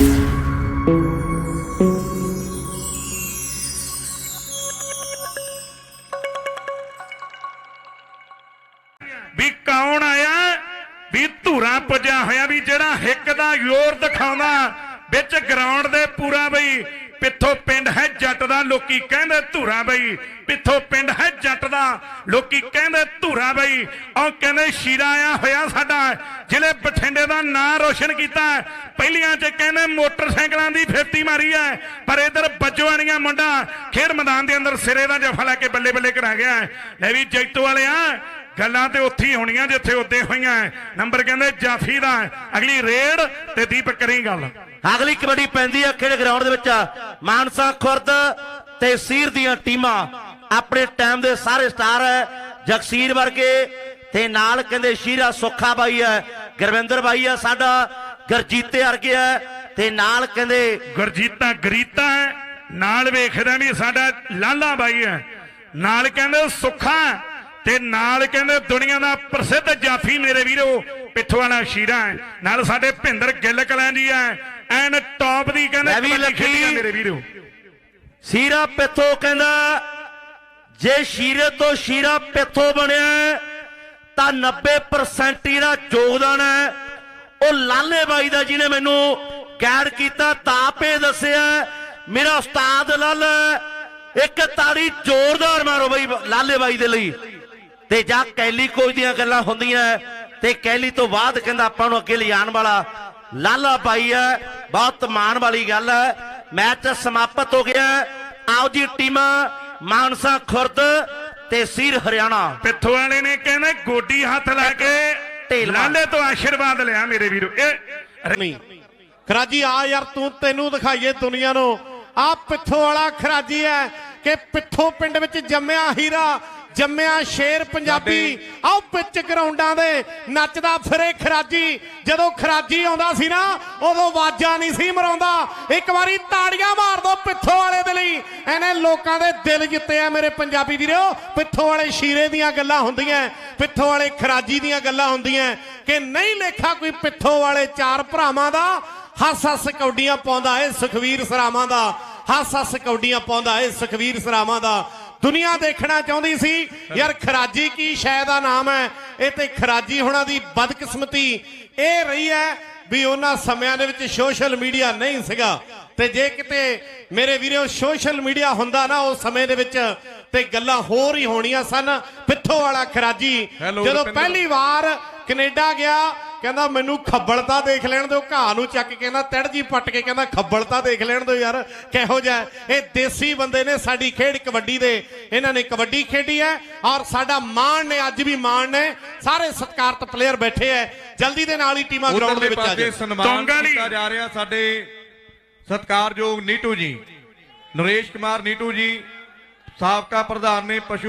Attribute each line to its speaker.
Speaker 1: ਵੀ ਕੌਣ ਆਇਆ? ਵੀ ਧੂਰਾ ਪੁੱਜਿਆ ਹੋਇਆ ਵੀ ਜਿਹੜਾ ਹਿੱਕ ਦਾ ਜ਼ੋਰ ਦਿਖਾਉਂਦਾ, ਵਿੱਚ ਗਰਾਊਂਡ ਦੇ ਪੂਰਾ ਬਈ ਪਿੱਥੋਂ ਪਿੰਡ ਹੈ ਜੱਟ ਦਾ, ਲੋਕੀ ਕਹਿੰਦੇ ਧੂਰਾ ਬਈ, ਪਿੱਥੋਂ ਪਿੰਡ ਹੈ ਜੱਟ ਦਾ। ਲੋਕੀ ਕਹਿੰਦੇ ਧੂਰਾ ਬਈ, ਉਹ ਕਹਿੰਦੇ ਸ਼ੀਰਾ ਆਇਆ ਹੋਇਆ ਸਾਡਾ ਜ਼ਿਲ੍ਹੇ ਬਠਿੰਡੇ ਦਾ ਨਾਂ ਰੋਸ਼ਨ ਕੀਤਾ ਪਹਿਲੀਆਂ 'ਚ ਕਹਿੰਦੇ ਮੋਟਰਸਾਈਕਲਾਂ ਦੀ ਫੇਤੀ ਮਾਰੀ ਹੈ, ਪਰ ਇਧਰ ਬੱਜਵਾਨੀਆਂ ਮੁੰਡਾ ਖੇਡ ਮੈਦਾਨ ਦੇ ਅੰਦਰ ਸਿਰੇ ਦਾ ਜਫਾ ਲੈ ਕੇ ਬੱਲੇ ਬੱਲੇ ਕਰਾ ਗਿਆ ਹੈ। ਲੈ ਵੀ ਜੈਤੋ ਵਾਲਿਆ, ਗੱਲਾਂ ਤੇ ਉੱਥੇ ਹੋਣੀਆਂ ਜਿੱਥੇ ਉੱਤੇ ਹੋਈਆਂ ਨੰਬਰ ਕਹਿੰਦੇ ਜਾਫੀ ਦਾ ਅਗਲੀ ਰੇਡ ਤੇ ਦੀਪਕ ਕਰੀ ਗੱਲ।
Speaker 2: ਅਗਲੀ ਕਬੱਡੀ ਪੈਂਦੀ ਆ ਖੇਡ ਗਰਾਊਂਡ ਦੇ ਵਿੱਚ। ਮਾਨਸਾ ਖੁਰਦ ਤੇ ਸੀਰ ਦੀਆਂ ਟੀਮਾਂ ਆਪਣੇ ਟਾਈਮ ਦੇ ਸਾਰੇ ਸਟਾਰ ਹੈ ਜਗਸੀਰ ਵਰਗੇ ਤੇ ਨਾਲ ਕਹਿੰਦੇ ਸ਼ੀਰਾ ਸੁੱਖਾ ਬਾਈ ਹੈ ਗੁਰਵਿੰਦਰ ਬਾਈ ਹੈ ਸਾਡਾ, ਗਰਜੀਤੇ ਵਰਗੇ ਹੈ ਤੇ ਨਾਲ ਕਹਿੰਦੇ
Speaker 1: ਗੁਰਜੀਤਾ ਗਰੀਤਾ ਹੈ, ਨਾਲ ਵੇਖਦਾ ਵੀ ਸਾਡਾ ਲਾਲਾ ਬਾਈ ਹੈ। ਨਾਲ ਕਹਿੰਦੇ ਸੁੱਖਾ ਤੇ ਨਾਲ ਕਹਿੰਦੇ ਦੁਨੀਆ ਦਾ ਪ੍ਰਸਿੱਧ ਜਾਫੀ ਮੇਰੇ ਵੀਰੋ ਪਿੱਠੋਂ ਵਾਲਾ ਸ਼ੀਰਾ ਹੈ ਨਾਲ ਸਾਡੇ ਭਿੰਦਰ ਗਿੱਲ ਕਲਾਂ ਜੀ ਹੈ ਐਨ ਟੌਪ ਦੀ ਕਹਿੰਦੇ
Speaker 2: ਲੱਖੀ।
Speaker 1: ਮੇਰੇ ਵੀਰੋ
Speaker 2: ਸੀਰਾ ਪਿੱਥੋਂ ਕਹਿੰਦਾ ਜੇ ਸ਼ੀਰੇ ਤੋਂ ਸ਼ੀਰਾ ਪਿੱਥੋਂ ਬਣਿਆ ਤਾਂ 90% ਇਹਦਾ ਯੋਗਦਾਨ ਹੈ ਉਹ ਲਾਲੇ ਬਾਈ ਦਾ ਜਿਹਨੇ ਮੈਨੂੰ ਗਾਈਡ ਕੀਤਾ ਤਾਪੇ ਦੱਸਿਆ ਮੇਰਾ ਉਸਤਾਦ ਲਾਲਾ। ਇੱਕ ਤਾੜੀ ਜ਼ੋਰਦਾਰ ਮਾਰੋ ਬਈ ਲਾਲੇ ਬਾਈ ਦੇ ਲਈ ਤੇ ਜਾਂ ਕੈਲੀ ਕੋਚ ਦੀਆਂ ਗੱਲਾਂ ਹੁੰਦੀਆਂ ਤੇ ਕੈਲੀ ਤੋਂ ਬਾਅਦ ਕਹਿੰਦਾ ਆਪਾਂ ਨੂੰ ਅੱਗੇ ਲਿਜਾਣ ਵਾਲਾ ਲਾਲਾ ਬਾਈ ਹੈ ਬਹੁਤ ਮਾਣ ਵਾਲੀ ਗੱਲ ਹੈ ਮੈਚ ਸਮਾਪਤ ਹੋ ਗਿਆ। ਆਓ ਜੀ ਟੀਮਾਂ ਮਾਨਸਾ ਖੁਰਦ ਤੇ ਸੀਰ ਹਰਿਆਣਾ।
Speaker 1: ਪਿੱਥੋਂ ਵਾਲੇ ਨੇ ਕਹਿੰਦੇ ਗੋਡੀ ਹੱਥ ਲਾ ਕੇ। ਲਾਲੇ ਤੋਂ ਆਸ਼ੀਰਵਾਦ ਲਿਆ ਮੇਰੇ ਵੀਰੋ। ਇਹ
Speaker 3: ਖਰਾਜੀ ਆ ਯਾਰ ਤੂੰ ਤੈਨੂੰ ਦਿਖਾਈਏ ਦੁਨੀਆ ਨੂੰ। ਆ ਪਿੱਥੋਂ ਵਾਲਾ ਖਰਾਜੀ ਹੈ ਕਿ ਪਿੱਥੋਂ ਪਿੰਡ ਵਿੱਚ ਜੰਮਿਆ ਹੀਰਾ ਜੰਮਿਆ ਸ਼ੇਰ ਪੰਜਾਬੀ ਆਓ ਪਿੱਚ ਗਰਾਊਂਡਾਂ ਦੇ ਨੱਚਦਾ ਫਿਰੇ ਖਰਾਜੀ। ਜਦੋਂ ਖਰਾਜੀ ਆਉਂਦਾ ਸੀ ਨਾ ਉਦੋਂ ਆਵਾਜ਼ਾਂ ਨਹੀਂ ਸੀ ਮਰਾਉਂਦਾ। ਇੱਕ ਵਾਰੀ ਤਾੜੀਆਂ ਮਾਰ ਦੋ ਪਿੱਥੋਂ ਵਾਲੇ ਦੇ ਲਈ। ਇਹਨੇ ਲੋਕਾਂ ਦੇ ਦਿਲ ਜਿੱਤੇ ਆ ਮੇਰੇ ਪੰਜਾਬੀ ਵੀਰੋ। ਪਿੱਥੋਂ ਵਾਲੇ ਸ਼ੀਰੇ ਦੀਆਂ ਗੱਲਾਂ ਹੁੰਦੀਆਂ ਪਿੱਥੋਂ ਵਾਲੇ ਖਰਾਜੀ ਦੀਆਂ ਗੱਲਾਂ ਹੁੰਦੀਆਂ। ਕਿ ਨਹੀਂ ਲੇਖਾ ਕੋਈ ਪਿੱਥੋਂ ਵਾਲੇ ਚਾਰ ਭਰਾਵਾਂ ਦਾ ਹੱਸ ਹੱਸ ਕੌਡੀਆਂ ਪਾਉਂਦਾ ਏ ਸੁਖਵੀਰ ਸਰਾਵਾਂ ਦਾ। ਹੱਸ ਹੱਸ ਕੌਡੀਆਂ ਪਾਉਂਦਾ ਏ ਸੁਖਵੀਰ ਸਰਾਵਾਂ ਦਾ। ਦੁਨੀਆ ਦੇਖਣਾ ਚਾਹੁੰਦੀ ਸੀ ਯਾਰ ਖਰਾਜੀ ਕੀ ਸ਼ੈ ਦਾ ਨਾਮ ਹੈ? ਇਹ ਤੇ ਖਰਾਜੀ ਹੋਣਾ ਦੀ ਬਦਕਿਸਮਤੀ ਇਹ ਰਹੀ ਹੈ ਵੀ ਉਹਨਾਂ ਸਮਿਆਂ ਦੇ ਵਿੱਚ ਸੋਸ਼ਲ ਮੀਡੀਆ ਨਹੀਂ ਸੀਗਾ। ਤੇ ਜੇ ਕਿਤੇ ਮੇਰੇ ਵੀਰੋ ਸੋਸ਼ਲ ਮੀਡੀਆ ਹੁੰਦਾ ਨਾ ਉਸ ਸਮੇਂ ਦੇ ਵਿੱਚ ਤੇ ਗੱਲਾਂ ਹੋਰ ਹੀ ਹੋਣੀਆਂ ਸਨ। ਪਿੱਥੋਂ ਵਾਲਾ ਖਰਾਜੀ ਜਦੋਂ। ਪਹਿਲੀ ਵਾਰ ਕੈਨੇਡਾ ਗਿਆ ਕਹਿੰਦਾ ਮੈਨੂੰ ਖੱਬਲਤਾ ਦੇਖ ਲੈਣ ਦਿਓ। ਘਾਹ ਨੂੰ ਚੱਕ ਕੇ ਕਹਿੰਦਾ ਤੜ ਜੀ ਪੱਟ ਕੇ ਕਹਿੰਦਾ ਖੱਬਲਤਾ ਦੇਖ ਲੈਣ ਦਿਓ ਯਾਰ ਕਿਹੋ ਜਿਹਾ। ਇਹ ਦੇਸੀ ਬੰਦੇ ਨੇ ਸਾਡੀ ਖੇਡ ਕਬੱਡੀ ਦੇ ਇਹਨਾਂ ਨੇ ਕਬੱਡੀ ਖੇਡੀ ਹੈ ਔਰ ਸਾਡਾ ਮਾਣ ਨੇ ਅੱਜ ਵੀ ਮਾਣ ਨੇ। ਸਾਰੇ ਸਤਿਕਾਰਤ ਪਲੇਅਰ ਬੈਠੇ ਐ। ਜਲਦੀ ਦੇ ਨਾਲ ਹੀ ਟੀਮਾਂ ਗਰਾਊਂਡ ਦੇ ਵਿੱਚ ਆ ਜਾਣ।
Speaker 4: ਸਨਮਾਨ। ਕੀਤਾ ਜਾ ਰਿਹਾ ਸਾਡੇ ਸਤਿਕਾਰਯੋਗ ਨੀਟੂ ਜੀ। ਨਰੇਸ਼ ਕੁਮਾਰ ਨੀਟੂ ਜੀ ਸਾਬਕਾ ਪ੍ਰਧਾਨ ਨੇ ਪਸ਼ੂ